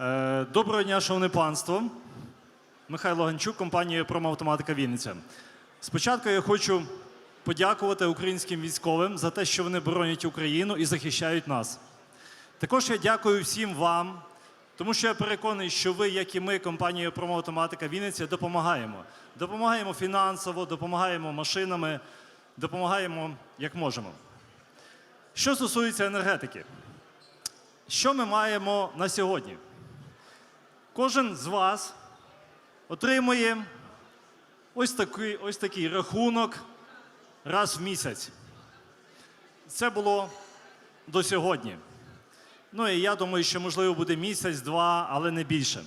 Е, Доброго дня, шановне панство. Михайло Ганчук, компанія Промавтоматика Вінниця. Спочатку я хочу подякувати українським військовим за те, що вони боронять Україну і захищають нас. Також я дякую всім вам, тому що я переконаний, що ви, як і ми, компанія Промавтоматика Вінниця, допомагаємо. Допомагаємо фінансово, допомагаємо машинами, допомагаємо як можемо. Що стосується енергетики, що ми маємо на сьогодні? Кожен з вас отримує ось такий, ось такий рахунок раз в місяць. Це було до сьогодні. Ну і я думаю, що можливо буде місяць-два, але не більше.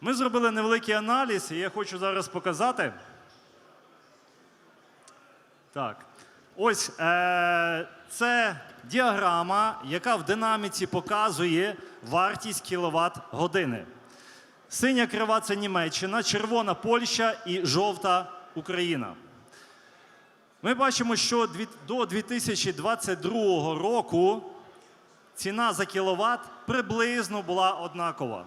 Ми зробили невеликий аналіз, і я хочу зараз показати. Так. Ось е- це діаграма, яка в динаміці показує вартість кіловат години. Синя крива це Німеччина, червона Польща і жовта Україна. Ми бачимо, що до 2022 року ціна за кіловат приблизно була однакова.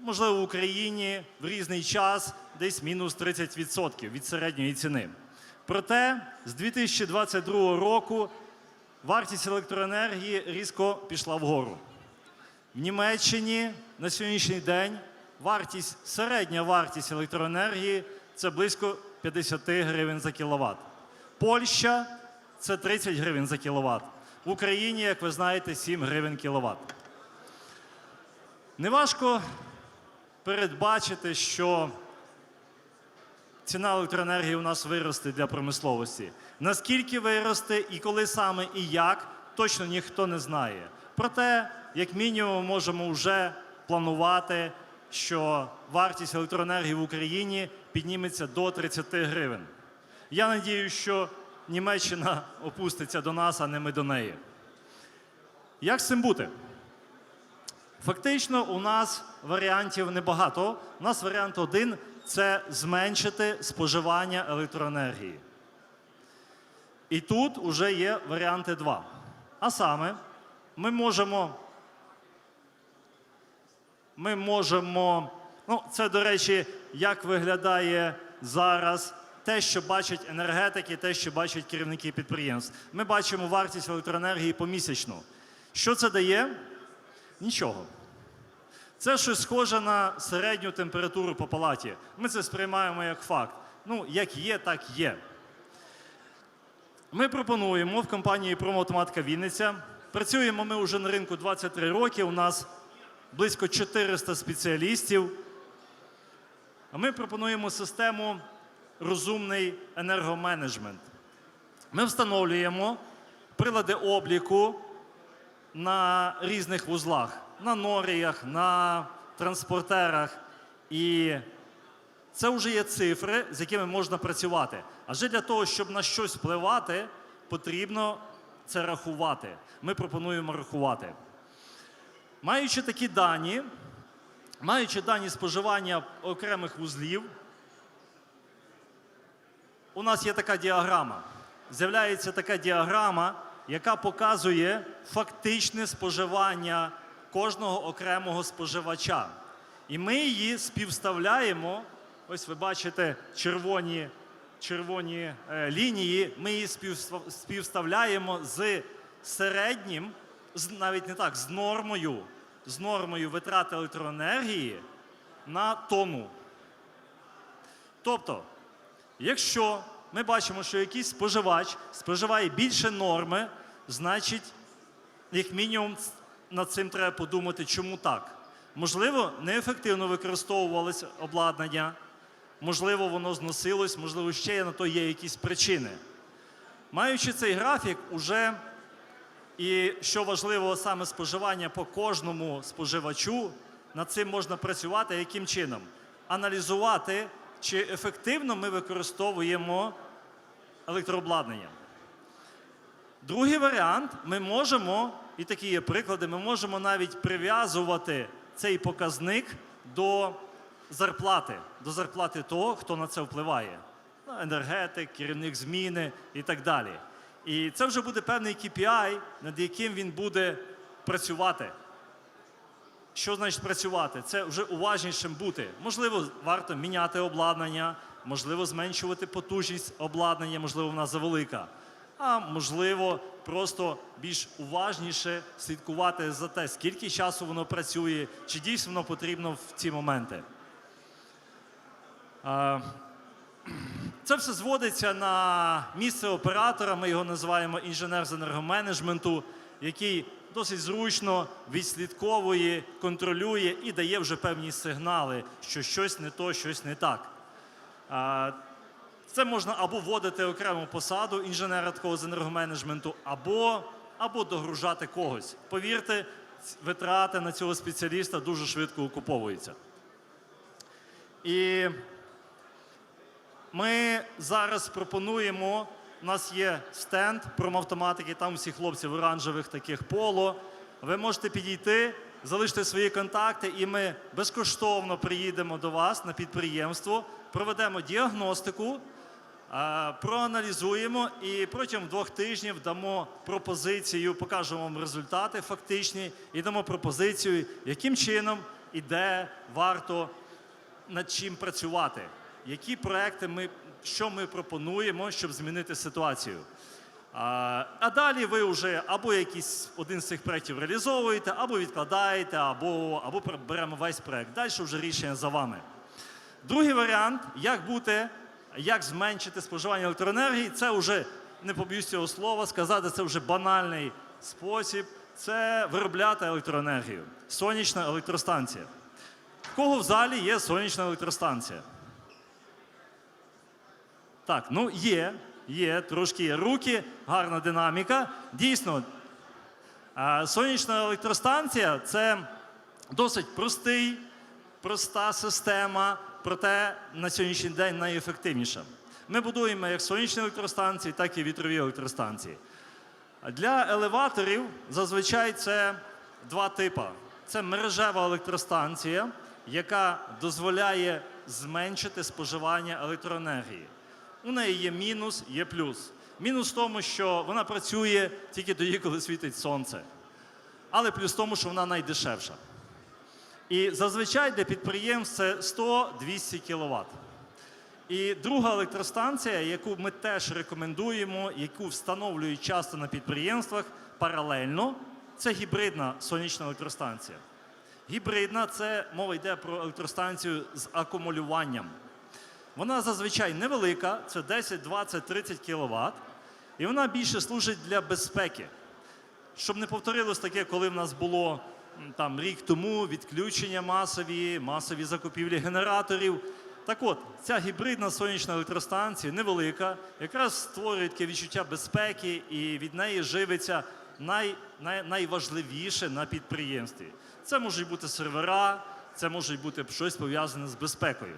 Можливо, в Україні в різний час десь мінус 30% від середньої ціни. Проте з 2022 року вартість електроенергії різко пішла вгору. В Німеччині на сьогоднішній день вартість, середня вартість електроенергії це близько 50 гривень за кіловат. Польща це 30 гривень за кіловат. В Україні, як ви знаєте, 7 гривень кіловат. Неважко передбачити, що ціна електроенергії у нас виросте для промисловості. Наскільки виросте і коли саме і як, точно ніхто не знає. Проте, як мінімум, можемо вже планувати, що вартість електроенергії в Україні підніметься до 30 гривень. Я надію, що Німеччина опуститься до нас, а не ми до неї. Як з цим бути? Фактично, у нас варіантів небагато. У нас варіант один це зменшити споживання електроенергії. І тут вже є варіанти два. А саме, ми можемо. Ми можемо. Ну, це, до речі, як виглядає зараз те, що бачать енергетики, те, що бачать керівники підприємств. Ми бачимо вартість електроенергії помісячно. Що це дає? Нічого. Це щось схоже на середню температуру по палаті. Ми це сприймаємо як факт. Ну, як є, так є. Ми пропонуємо в компанії Промотоматика Вінниця. Працюємо ми вже на ринку 23 роки. У нас близько 400 спеціалістів. Ми пропонуємо систему розумний енергоменеджмент. Ми встановлюємо прилади обліку на різних вузлах, на норіях, на транспортерах. І це вже є цифри, з якими можна працювати. Адже для того, щоб на щось впливати, потрібно це рахувати. Ми пропонуємо рахувати. Маючи такі дані, маючи дані споживання окремих вузлів, у нас є така діаграма. З'являється така діаграма, яка показує фактичне споживання кожного окремого споживача. І ми її співставляємо. Ось ви бачите червоні, червоні е, лінії. Ми її співставляємо з середнім, навіть не так, з нормою, з нормою витрат електроенергії на тонну. Тобто, Якщо ми бачимо, що якийсь споживач споживає більше норми, значить, як мінімум, над цим треба подумати, чому так. Можливо, неефективно використовувалось обладнання, можливо, воно зносилось, можливо, ще на то є якісь причини. Маючи цей графік, уже і що важливо, саме споживання по кожному споживачу, над цим можна працювати яким чином? Аналізувати, чи ефективно ми використовуємо електрообладнання. Другий варіант ми можемо, і такі є приклади, ми можемо навіть прив'язувати цей показник до зарплати, до зарплати того, хто на це впливає. Ну, Енергетик, керівник зміни і так далі. І це вже буде певний KPI, над яким він буде працювати. Що значить працювати? Це вже уважнішим бути. Можливо, варто міняти обладнання, можливо, зменшувати потужність обладнання, можливо, вона завелика. А можливо, просто більш уважніше слідкувати за те, скільки часу воно працює, чи дійсно воно потрібно в ці моменти. Це все зводиться на місце оператора. Ми його називаємо інженер з енергоменеджменту, який досить зручно відслідковує, контролює і дає вже певні сигнали, що щось не то, щось не так. Це можна або вводити окрему посаду інженера такого з енергоменеджменту, або, або догружати когось. Повірте, витрати на цього спеціаліста дуже швидко окуповуються. І ми зараз пропонуємо. У нас є стенд промавтоматики, там всі хлопці в оранжевих таких поло. Ви можете підійти, залишити свої контакти, і ми безкоштовно приїдемо до вас на підприємство, проведемо діагностику, проаналізуємо і протягом двох тижнів дамо пропозицію, покажемо вам результати фактичні і дамо пропозицію, яким чином і де варто над чим працювати, які проекти ми, що ми пропонуємо, щоб змінити ситуацію. А, далі ви вже або якийсь один з цих проєктів реалізовуєте, або відкладаєте, або, або беремо весь проєкт. Далі вже рішення за вами. Другий варіант, як бути, як зменшити споживання електроенергії, це вже не побоюсь цього слова сказати, це вже банальний спосіб. Це виробляти електроенергію. Сонячна електростанція. В кого в залі є сонячна електростанція? Так, ну є, є, трошки є руки, гарна динаміка. Дійсно, сонячна електростанція це досить простий, проста система, проте на сьогоднішній день найефективніша. Ми будуємо як сонячні електростанції, так і вітрові електростанції. Для елеваторів зазвичай це два типи. Це мережева електростанція, яка дозволяє зменшити споживання електроенергії. У неї є мінус, є плюс. Мінус в тому, що вона працює тільки тоді, коли світить сонце. Але плюс в тому, що вона найдешевша. І зазвичай для підприємств це 100-200 кВт. І друга електростанція, яку ми теж рекомендуємо, яку встановлюють часто на підприємствах паралельно, це гібридна сонячна електростанція. Гібридна це мова йде про електростанцію з акумулюванням. Вона зазвичай невелика, це 10, 20, 30 кВт, і вона більше служить для безпеки. Щоб не повторилось таке, коли в нас було там рік тому відключення масові, масові закупівлі генераторів. Так от, ця гібридна сонячна електростанція невелика, якраз створює таке відчуття безпеки, і від неї живиться най, най, найважливіше на підприємстві. Це можуть бути сервера, це може бути щось пов'язане з безпекою.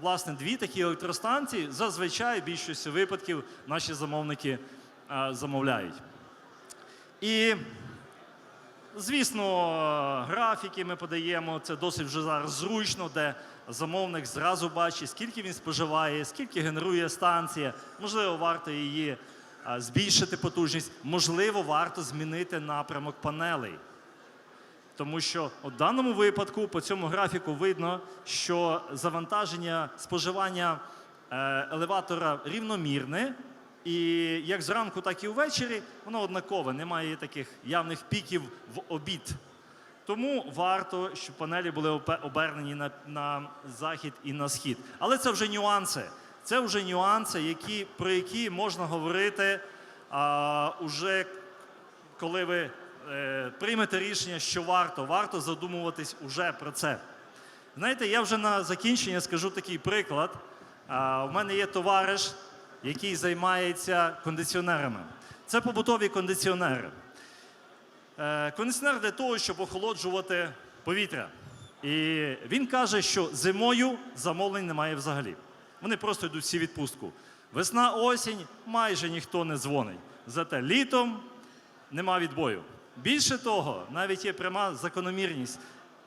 Власне, дві такі електростанції зазвичай в більшості випадків наші замовники е, замовляють. І, звісно, графіки ми подаємо. Це досить вже зараз зручно, де замовник зразу бачить, скільки він споживає, скільки генерує станція. Можливо, варто її збільшити потужність, можливо, варто змінити напрямок панелей. Тому що у даному випадку по цьому графіку видно, що завантаження споживання е, елеватора рівномірне, і як зранку, так і ввечері воно однакове, немає таких явних піків в обід. Тому варто, щоб панелі були обернені на, на захід і на схід. Але це вже нюанси. Це вже нюанси, які, про які можна говорити а, уже коли ви е, приймете рішення, що варто, варто задумуватись уже про це. Знаєте, я вже на закінчення скажу такий приклад. А, у мене є товариш, який займається кондиціонерами. Це побутові кондиціонери. Е, кондиціонер для того, щоб охолоджувати повітря. І він каже, що зимою замовлень немає взагалі. Вони просто йдуть всі відпустку. Весна, осінь майже ніхто не дзвонить. Зате літом нема відбою. Більше того, навіть є пряма закономірність.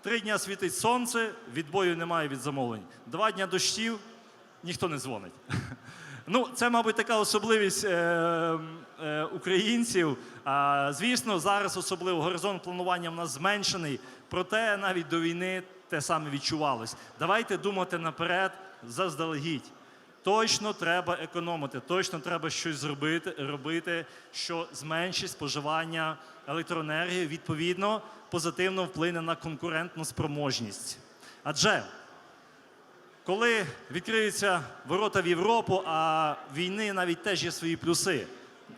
Три дня світить сонце, відбою немає від замовлень. Два дня дощів, ніхто не дзвонить. Ну, це, мабуть, така особливість е, е, українців. А, звісно, зараз особливо горизонт планування в нас зменшений, Проте навіть до війни те саме відчувалось. Давайте думати наперед заздалегідь. Точно треба економити, точно треба щось зробити, робити, що зменшить споживання електроенергії, відповідно, позитивно вплине на конкурентну спроможність. Адже коли відкриються ворота в Європу, а війни навіть теж є свої плюси,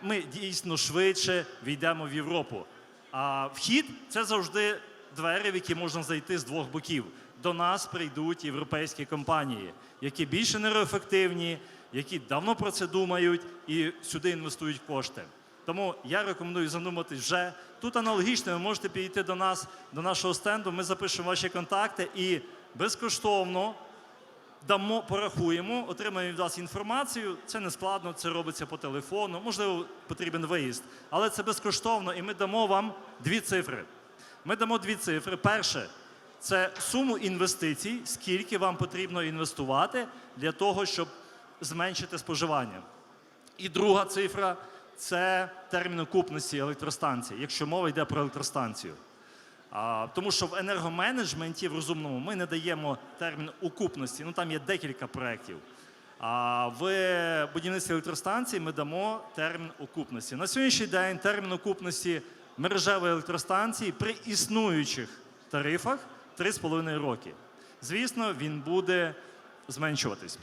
ми дійсно швидше війдемо в Європу. А вхід це завжди двері, в які можна зайти з двох боків. До нас прийдуть європейські компанії, які більш енергоефективні, які давно про це думають і сюди інвестують кошти. Тому я рекомендую задуматись вже. Тут аналогічно ви можете підійти до нас, до нашого стенду. Ми запишемо ваші контакти і безкоштовно дамо, порахуємо, отримаємо від вас інформацію. Це не складно, це робиться по телефону. Можливо, потрібен виїзд, але це безкоштовно, і ми дамо вам дві цифри. Ми дамо дві цифри. Перше це суму інвестицій, скільки вам потрібно інвестувати для того, щоб зменшити споживання. І друга цифра це термін окупності електростанції, якщо мова йде про електростанцію. Тому що в енергоменеджменті в розумному ми не даємо термін окупності. Ну там є декілька проєктів. А в будівництві електростанції ми дамо термін окупності. На сьогоднішній день термін окупності мережевої електростанції при існуючих тарифах 3,5 роки. Звісно, він буде зменшуватись.